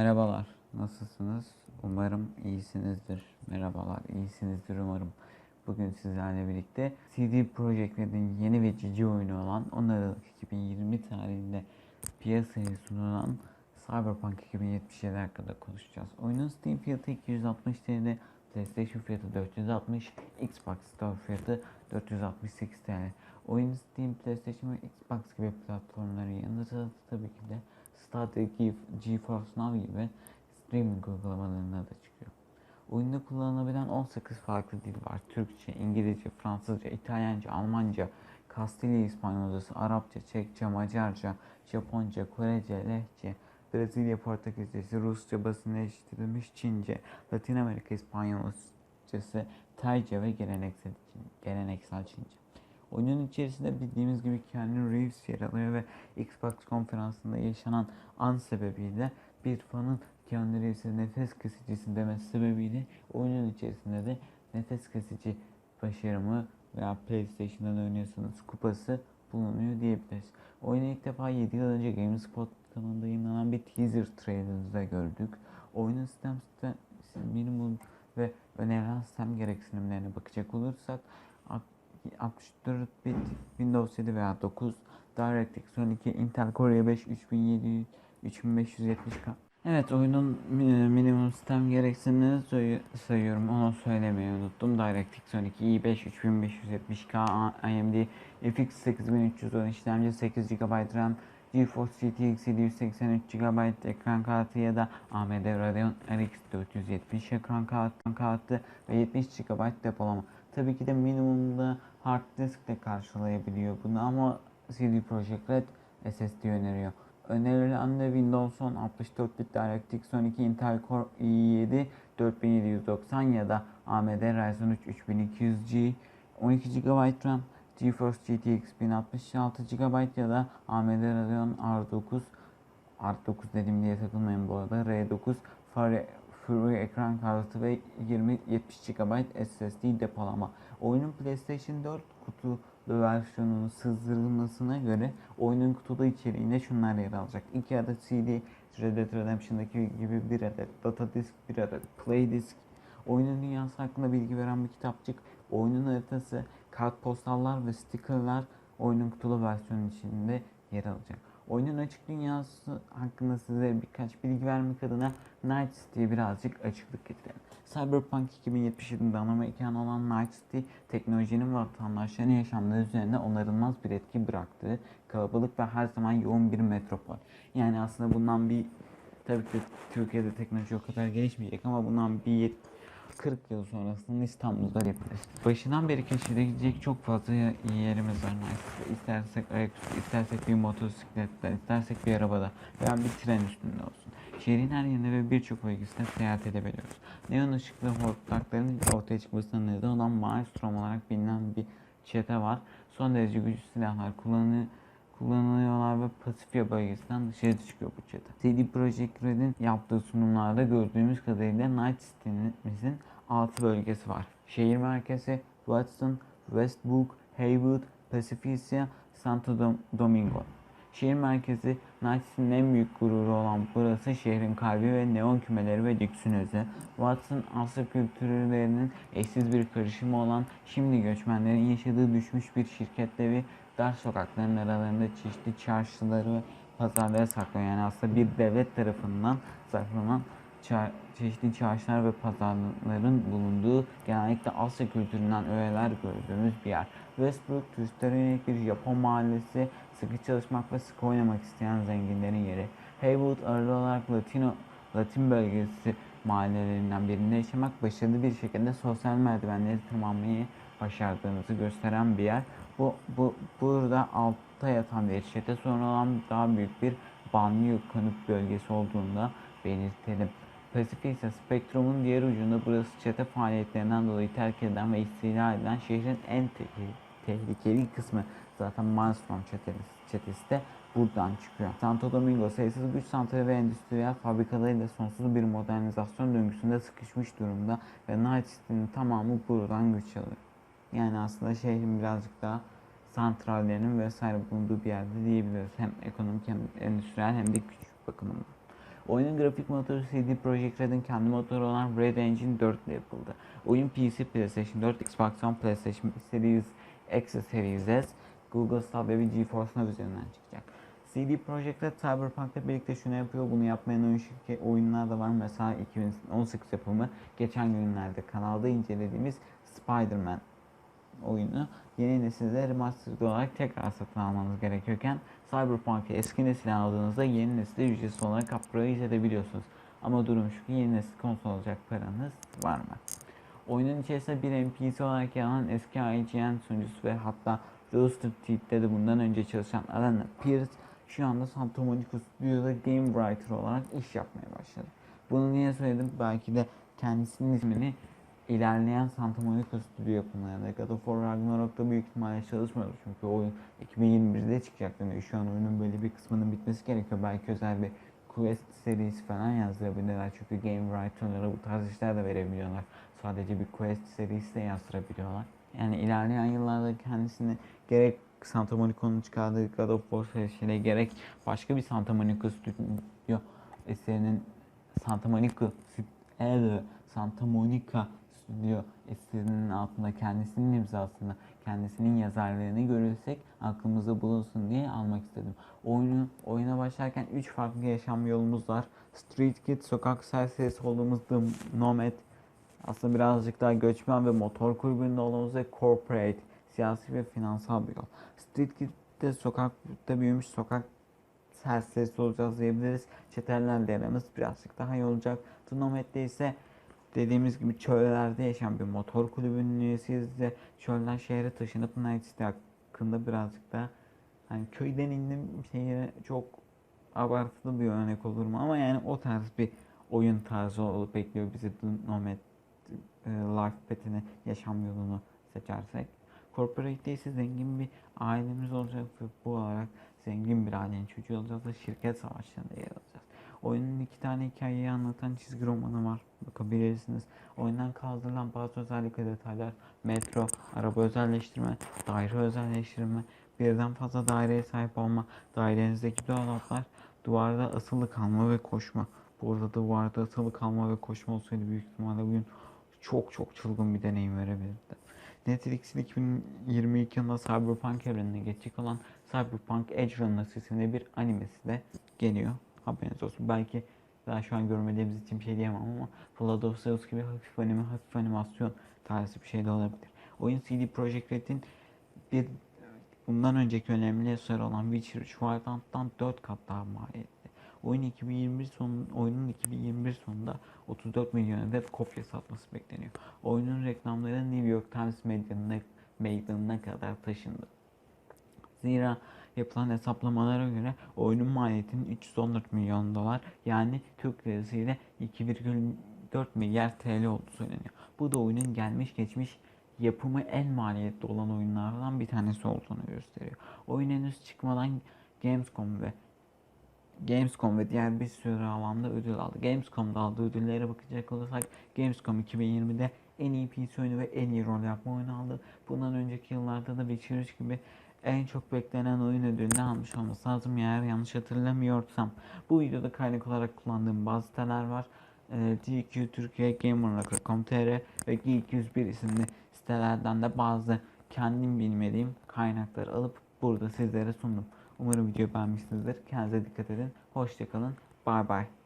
Merhabalar, nasılsınız? Umarım iyisinizdir. Merhabalar, iyisinizdir umarım. Bugün sizlerle birlikte CD Projekt Red'in yeni ve cici oyunu olan 10 Aralık 2020 tarihinde piyasaya sunulan Cyberpunk 2077 hakkında konuşacağız. Oyunun Steam fiyatı 260 TL, PlayStation fiyatı 460, Xbox Store fiyatı 468 TL. Oyun Steam, PlayStation ve Xbox gibi platformların yanında tabii- ki de Stadia, Ge- GeForce Now gibi streaming uygulamalarına da çıkıyor. Oyunda kullanılabilen 18 farklı dil var. Türkçe, İngilizce, Fransızca, İtalyanca, Almanca, Kastilya İspanyolcası, Arapça, Çekçe, Macarca, Japonca, Korece, Lehçe, Brezilya Portekizcesi, Rusça basınlaştırılmış Çince, Latin Amerika İspanyolcası, Tayca ve geleneksel Çince. Oyunun içerisinde bildiğimiz gibi Keanu Reeves yer alıyor ve Xbox konferansında yaşanan an sebebiyle bir fanın Keanu Reeves'e nefes kesicisini demesi sebebiyle oyunun içerisinde de nefes kesici başarımı veya PlayStation'dan oynuyorsanız kupası bulunuyor diyebiliriz. Oyunu ilk defa 7 yıl önce GameSpot kanalında yayınlanan bir teaser trailer'da gördük. Oyunun sistem, sistem minimum ve önerilen sistem gereksinimlerine bakacak olursak 64 bit Windows 7 veya 9 DirectX 12 Intel Core i5 3700 3570K Evet oyunun mi- minimum sistem gereksinimlerini say- sayıyorum onu söylemeyi unuttum. DirectX 12 i5 3570K AMD FX 8310 işlemci 8 GB RAM GeForce GTX 783 GB ekran kartı ya da AMD Radeon RX 470 ekran kartı, kartı ve 70 GB depolama. Tabii ki de minimumda hard disk de karşılayabiliyor bunu ama CD Projekt Red SSD öneriyor. Önerilen de Windows 10 64 bit DirectX 12 Intel Core i7 4790 ya da AMD Ryzen 3 3200G 12 GB RAM GeForce GTX 1066 GB ya da AMD Radeon R9 R9 dedim diye takılmayın bu arada R9 Fury, Fury ekran kartı ve 20 70 GB SSD depolama. Oyunun PlayStation 4 kutulu versiyonunun sızdırılmasına göre oyunun kutulu içeriğinde şunlar yer alacak. 2 adet CD, Red Dead Redemption'daki gibi bir adet data disk, bir adet play disk, oyunun dünyası hakkında bilgi veren bir kitapçık, oyunun haritası, kartpostallar ve stickerlar oyunun kutulu versiyonu içinde yer alacak. Oyunun açık dünyası hakkında size birkaç bilgi vermek adına Night City'ye birazcık açıklık getirelim. Cyberpunk 2077'de ana mekan olan Night City, teknolojinin vatandaşların yaşamları üzerinde onarılmaz bir etki bıraktığı kalabalık ve her zaman yoğun bir metropol. Yani aslında bundan bir, tabii ki Türkiye'de teknoloji o kadar gelişmeyecek ama bundan bir 40 yıl sonrasında İstanbul'da yapılır. Başından beri keşfedilecek çok fazla ye- yerimiz var. İstersek ayaküstü, istersek bir motosikletle, istersek bir arabada veya bir tren üstünde olsun. Şehrin her yerinde ve birçok bölgesinde seyahat edebiliyoruz. Neon ışıklı hortlakların ortaya çıkmasına neden olan Maelstrom olarak bilinen bir çete var. Son derece güçlü silahlar kullanılıyor kullanılıyorlar ve Pasifya bölgesinden dışarı çıkıyor bu çete. CD Projekt Red'in yaptığı sunumlarda gördüğümüz kadarıyla Night City'mizin 6 bölgesi var. Şehir merkezi Watson, Westbrook, Haywood, Pacificia, Santo Dom- Domingo. Şehir merkezi Night City'nin en büyük gururu olan burası şehrin kalbi ve neon kümeleri ve lüksün özü. Watson Asya kültürlerinin eşsiz bir karışımı olan şimdi göçmenlerin yaşadığı düşmüş bir şirket devi dar sokakların aralarında çeşitli çarşıları ve pazarları saklıyor. Yani aslında bir devlet tarafından saklanan çeşitli çarşılar ve pazarların bulunduğu genellikle Asya kültüründen öğeler gördüğümüz bir yer. Westbrook turistlere yönelik bir Japon mahallesi, sıkı çalışmak ve sıkı oynamak isteyen zenginlerin yeri. Haywood ağırlı olarak Latino, Latin bölgesi mahallelerinden birinde yaşamak başarılı bir şekilde sosyal merdivenleri tırmanmayı başardığınızı gösteren bir yer. Bu, bu burada altta yatan bir çete sonra olan daha büyük bir banyo konut bölgesi olduğunda belirtelim. Pasifik ise spektrumun diğer ucunda burası çete faaliyetlerinden dolayı terk edilen ve istila edilen şehrin en tehlikeli, tehlikeli kısmı. Zaten Maelstrom çetesi, çetesi de buradan çıkıyor. Santo Domingo sayısız güç santrali ve endüstriyel fabrikalarıyla sonsuz bir modernizasyon döngüsünde sıkışmış durumda ve Night City'nin tamamı buradan güç alıyor. Yani aslında şehrin birazcık daha santrallerinin vesaire bulunduğu bir yerde diyebiliriz. Hem ekonomik hem endüstriyel hem de güç bakımından. Oyunun grafik motoru CD Projekt Red'in kendi motoru olan Red Engine 4 ile yapıldı. Oyun PC, PlayStation 4, Xbox One, PlayStation Series X ve Series S, Google Stadia ve GeForce Now üzerinden çıkacak. CD Projekt Red Cyberpunk'la birlikte şunu yapıyor, bunu yapmayan oyun şirketi oyunlar da var. Mesela 2018 yapımı geçen günlerde kanalda incelediğimiz Spider-Man oyunu yeni nesilde remastered olarak tekrar satın almanız gerekiyorken Cyberpunk'ı eski nesil aldığınızda yeni nesilde ücretsiz olarak upgrade edebiliyorsunuz. Ama durum şu ki yeni nesil konsol alacak paranız var mı? Oyunun içerisinde bir NPC olarak yer alan eski IGN sunucusu ve hatta Rooster Teeth'te de bundan önce çalışan Alan Pierce şu anda Santa Monica Studio'da Game Writer olarak iş yapmaya başladı. Bunu niye söyledim? Belki de kendisinin ismini ilerleyen Santa Monica Studio yapımlarında God of War Ragnarok'ta büyük ihtimalle çalışmıyordu. Çünkü oyun 2021'de çıkacak demek. Şu an oyunun böyle bir kısmının bitmesi gerekiyor. Belki özel bir Quest serisi falan yazdırabilirler. Çünkü Game Writer'lara bu tarz işler de verebiliyorlar. Sadece bir Quest serisi de yazdırabiliyorlar. Yani ilerleyen yıllarda kendisini gerek Santa Monica'nın çıkardığı God of War serisiyle gerek başka bir Santa Monica Studio eserinin Santa Monica Santa Monica Studio eserinin altında kendisinin imzasını, kendisinin yazarlığını görürsek aklımızda bulunsun diye almak istedim. Oyunu oyuna başlarken 3 farklı yaşam yolumuz var. Street Kid, sokak serserisi olduğumuz The Nomad, aslında birazcık daha göçmen ve motor kulübünde olduğumuz ve corporate, siyasi ve finansal bir yol. Street Kid'de sokakta büyümüş sokak serserisi olacağız diyebiliriz. Çetelerle aramız birazcık daha iyi olacak. The Nomad'de ise dediğimiz gibi çöllerde yaşayan bir motor kulübünün üyesiyiz de çölden şehre taşınıp Night City hakkında birazcık da hani köyden indim şehire çok abartılı bir örnek olur mu ama yani o tarz bir oyun tarzı olup bekliyor bizi Nomad e, life path'ini, yaşam yolunu seçersek. Corporate'de ise zengin bir ailemiz olacak ve bu olarak zengin bir ailenin çocuğu olacağız ve şirket savaşlarında yer alacağız. Oyunun iki tane hikayeyi anlatan çizgi romanı var. Bakabilirsiniz. Oyundan kaldırılan bazı özellik detaylar metro, araba özelleştirme, daire özelleştirme, birden fazla daireye sahip olma, dairenizdeki dolaplar, duvarda asılı kalma ve koşma. Bu arada duvarda asılı kalma ve koşma olsaydı büyük ihtimalle oyun çok çok çılgın bir deneyim verebilirdi. Netflix'in 2022 yılında Cyberpunk evrenine geçecek olan Cyberpunk Edge Runners isimli bir animesi de geliyor. Haberiniz olsun. Belki daha şu an görmediğimiz için bir şey diyemem ama Blood of Zeus gibi hafif anime, hafif animasyon tarzı bir şey de olabilir. Oyun CD Projekt Red'in bir bundan önceki önemli eser olan Witcher 3 Wildland'dan 4 kat daha maliyetli. Oyun 2021 son, oyunun 2021 sonunda 34 milyon adet kopya satması bekleniyor. Oyunun reklamları New York Times meydanına, meydanına kadar taşındı. Zira yapılan hesaplamalara göre oyunun maliyetinin 314 milyon dolar yani Türk lirası ile 2,4 milyar TL olduğu söyleniyor. Bu da oyunun gelmiş geçmiş yapımı en maliyetli olan oyunlardan bir tanesi olduğunu gösteriyor. Oyun henüz çıkmadan Gamescom ve Gamescom ve diğer bir sürü alanda ödül aldı. Gamescom'da aldığı ödüllere bakacak olursak Gamescom 2020'de en iyi PC oyunu ve en iyi rol yapma oyunu aldı. Bundan önceki yıllarda da Witcher 3 gibi en çok beklenen oyun ödülünü almış olması lazım eğer yanlış hatırlamıyorsam. Bu videoda kaynak olarak kullandığım bazı siteler var. GQ Türkiye Gamer.com.tr ve G201 isimli sitelerden de bazı kendim bilmediğim kaynakları alıp burada sizlere sundum. Umarım videoyu beğenmişsinizdir. Kendinize dikkat edin. Hoşçakalın. Bay bay.